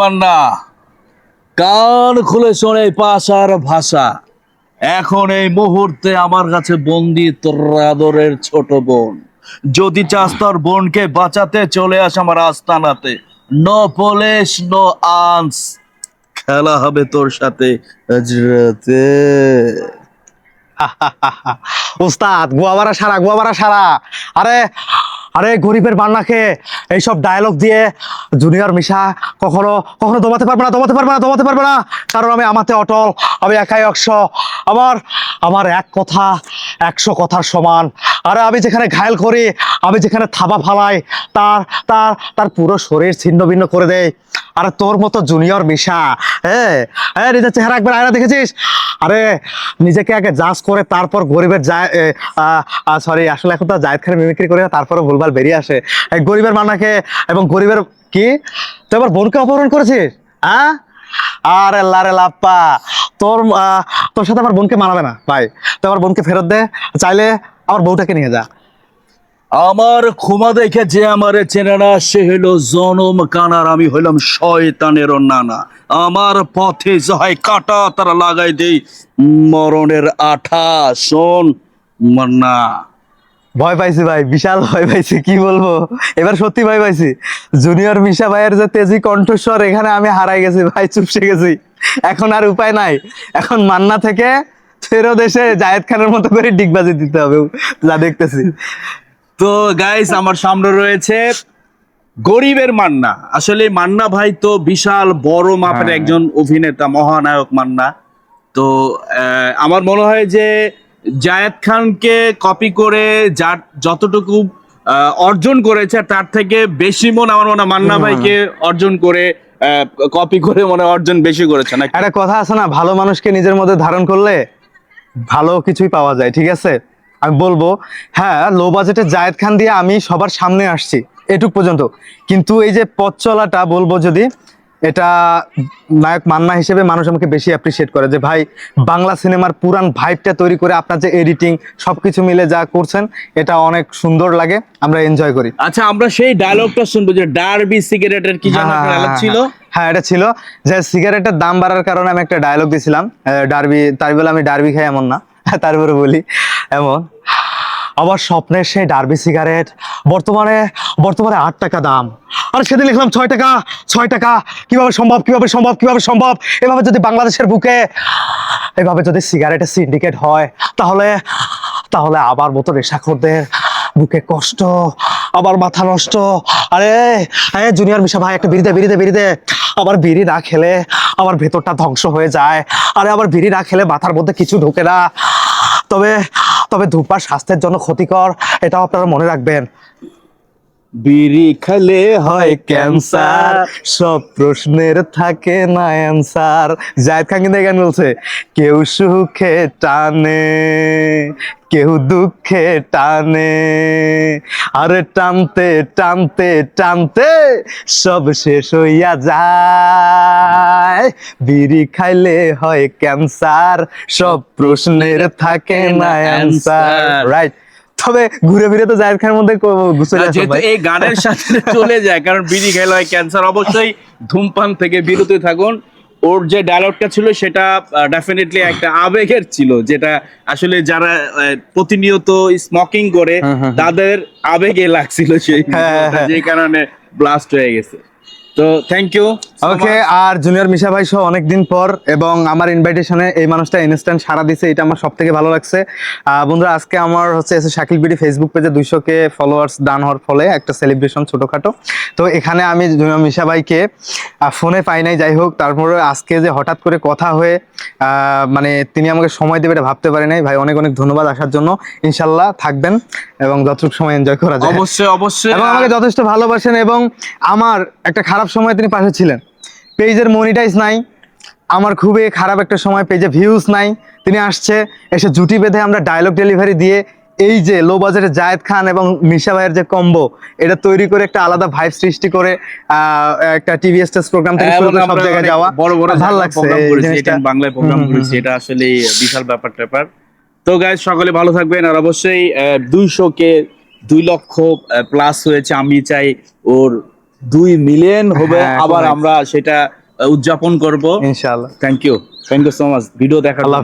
মান্না কান খুলে শোনে পাশার ভাষা। এখন এই মুহূর্তে আমার কাছে বন্দি তোর ছোট বোন। যদি চাস তোর বোনকে বাঁচাতে চলে আস আমার আস্তানাতে। নো পুলিশ নো আনস, খেলা হবে তোর সাথে হজরতে। ওস্তাদ, গোয়াবারা সারা গোয়াবারা সারা। আরে আরে গরিবের বান্না খেয়ে এইসব ডায়লগ দিয়ে জুনিয়র মিশা কখনো কখনো দমাতে পারবে না, দমাতে পারবে না, দমাতে পারবে না। কারণ আমি আমাতে অটল, আমি একাই একশো। আমার আমার এক কথা, একশো কথার সমান। আরে আমি যেখানে ঘায়ল করি, আমি যেখানে থাবা ফালাই, তার তার তার পুরো শরীর ছিন্ন ভিন্ন করে দেয়। আরে তোর মতো জুনিয়র মিশা হ্যাঁ নিজের চেহারা একবার আয়না দেখেছিস? আরে নিজেকে আগে জাজ করে, তারপর গরিবের সরি আসলে এখন তো জায়দ খানের মিমিক্রি করে তারপরে ভুলভাল বেরিয়ে আসে। গরিবের মানাকে এবং গরিবের কি? তুই আবার বোনকে অপহরণ করেছিস? হ্যাঁ আরে লারে লাপ্পা তোর তোর সাথে আমার বোনকে মানাবে না ভাই। তো আমার বোনকে ফেরত দে চাইলে আমার বউটাকে নিয়ে যা। আমার ক্ষমা দেখে যে আমার চেনে না সে হইল জনম কানার আমি হইলাম শয়তানের নানা। আমার পথে যাহাই কাটা তারা লাগাই দেই মরণের আঠা। শোন মান্না। ভয় পাইছি ভাই বিশাল ভয় পাইছি কি বলব? এবার সত্যি ভয় পাইছি। জুনিয়র মিশা ভাইয়ের যে তেজি কণ্ঠস্বর এখানে আমি হারাই গেছি ভাই চুপসে গেছি। এখন আর উপায় নাই। এখন মান্না থেকে ফেরত এসে জায়েদ খানের মতো করে ডিগবাজি দিতে হবে যা দেখতেছি। তো গাইস আমার সামনে রয়েছে গরিবের মান্না। আসলে মান্না ভাই তো বিশাল বড় মাপের হ্যাঁ। একজন অভিনেতা মহানায়ক মান্না। তো আমার মনে হয় যে জায়েদ খানকে কপি করে যার যতটুকু আহ, অর্জন করেছে তার থেকে বেশি মন আমার মনে হয় মান্না ভাইকে অর্জন করে কপি করে মনে অর্জন বেশি করেছে না একটা কথা আছে না ভালো মানুষকে নিজের মধ্যে ধারণ করলে ভালো কিছুই পাওয়া যায় ঠিক আছে? আমি বলব হ্যাঁ লো বাজেটে জায়েদ খান দিয়ে আমি সবার সামনে আসছি এটুক পর্যন্ত। কিন্তু এই যে পথ চলাটা বলব যদি এটা নায়ক মান্না হিসেবে মানুষ আমাকে বেশি অ্যাপ্রিসিয়েট করে যে ভাই বাংলা সিনেমার পুরান ভাইবটা তৈরি করে আপনার যে এডিটিং সবকিছু মিলে যা করছেন এটা অনেক সুন্দর লাগে আমরা এনজয় করি। আচ্ছা আমরা সেই ডায়লগটা শুনব যে ডার্বি সিগারেটের কি যেন হ্যাঁ, হ্যাঁ, dialogue হ্যাঁ, ছিল হ্যাঁ এটা ছিল। যে সিগারেটের দাম বাড়ার কারণে আমি একটা ডায়লগ দিয়েছিলাম ডার্বি, তাই বলে আমি ডার্বি খাই এমন না। তারপরে বলি, এমন। আবার স্বপ্নের সেই ডার্বি সিগারেট বর্তমানে বর্তমানে আট টাকা দাম। আর সেদিন লিখলাম ছয় টাকা ছয় টাকা। কীভাবে সম্ভব কীভাবে সম্ভব কীভাবে সম্ভব? এভাবে যদি বাংলাদেশের বুকে, এভাবে যদি সিগারেটের সিন্ডিকেট হয়, তাহলে তাহলে আবার মতো নেশাখোরদের বুকে কষ্ট আবার মাথা নষ্ট। আরে আরে জুনিয়র মিশা ভাই, একটা বিড়িতে বিড়িতে বিড়িতে আবার বিড়ি না খেলে আমার ভেতরটা ধ্বংস হয়ে যায়। আরে, আবার বিড়ি না খেলে মাথার মধ্যে কিছু ঢোকে না। তবে তবে ধূপার স্বাস্থ্যের জন্য ক্ষতিকর, এটাও আপনারা মনে রাখবেন। বিড়ি খেলে হয় ক্যান্সার। সব প্রশ্নের থাকে না অ্যান্সার। জায়দ খান কিন্তু এখানে বলছে কেউ সুখে টানে কেউ দুঃখে টানে আরে টানতে টানতে টানতে সব শেষ হইয়া যায়। বিড়ি খাইলে হয় ক্যান্সার সব প্রশ্নের থাকে না অ্যান্সার। রাইট তবে ঘুরে ফিরে তো জায়দ খানের মধ্যে চলে আসো যেহেতু এই গানের সাথে চলে যায় কারণ বিড়ি খেলে হয় ক্যান্সার অবশ্যই ধূমপান থেকে বিরত থাকুন ওর যে ডায়লগটা ছিল সেটা ডেফিনেটলি একটা আবেগের ছিল যেটা আসলে যারা প্রতিনিয়ত স্মোকিং করে হুম, হুম, হুম। তাদের আবেগে লাগছিল সেই হ্যাঁ, হ্যাঁ। যে কারণে ব্লাস্ট হয়ে গেছে তো থ্যাংক ইউ ওকে আর জুনিয়র মিশা ভাই সহ অনেকদিন পর এবং আমার ইনভাইটেশনে এই মানুষটা ইনস্ট্যান্ট সারা দিছে এটা আমার সব থেকে ভালো লাগছে। বন্ধুরা আজকে আমার হচ্ছে এসে শাকিল বিডি ফেসবুক পেজে দুইশো কে ফলোয়ার্স ডান হওয়ার ফলে একটা সেলিব্রেশন ছোটখাটো। তো এখানে আমি জুনিয়র মিশা ভাইকে ফোনে পাই নাই যাই হোক তারপরে আজকে যে হঠাৎ করে কথা হয়ে আহ, মানে তিনি আমাকে সময় দেবে এটা ভাবতে পারি নাই। ভাই অনেক অনেক ধন্যবাদ আসার জন্য। ইনশাল্লাহ থাকবেন এবং যতটুকু সময় এনজয় করা যায়। অবশ্যই অবশ্যই। এবং আমাকে যথেষ্ট ভালোবাসেন এবং আমার একটা খারাপ সময় তিনি পাশে ছিলেন। পেজের মনিটাইজ নাই। আমার খুবই খারাপ একটা সময় পেজে ভিউজ নাই। তিনি আসছে এসে জুটি বেঁধে আমরা ডায়লগ ডেলিভারি দিয়ে এই যে লো বাজারে জায়েদ খান এবং মিশা ভাইয়ের যে কম্বো এটা তৈরি করে একটা আলাদা ভাইব সৃষ্টি করে একটা টিভি স্টেজ প্রোগ্রাম থেকে শুরু করে সব জায়গায় যাওয়া। বড় বড় ভালো লাগছে। এটা বাংলায় প্রোগ্রাম করেছি এটা আসলে বিশাল ব্যাপার ট্যাপার তো গাইজ সকলে ভালো থাকবেন। আর অবশ্যই দুইশো কে দুই লক্ষ প্লাস হয়েছে। আমি চাই ওর দুই মিলিয়ন হবে হ্যাঁ, আবার আমরা সেটা উদযাপন করব। ইনশাআল্লাহ। Thank you thank you so much video জন্য।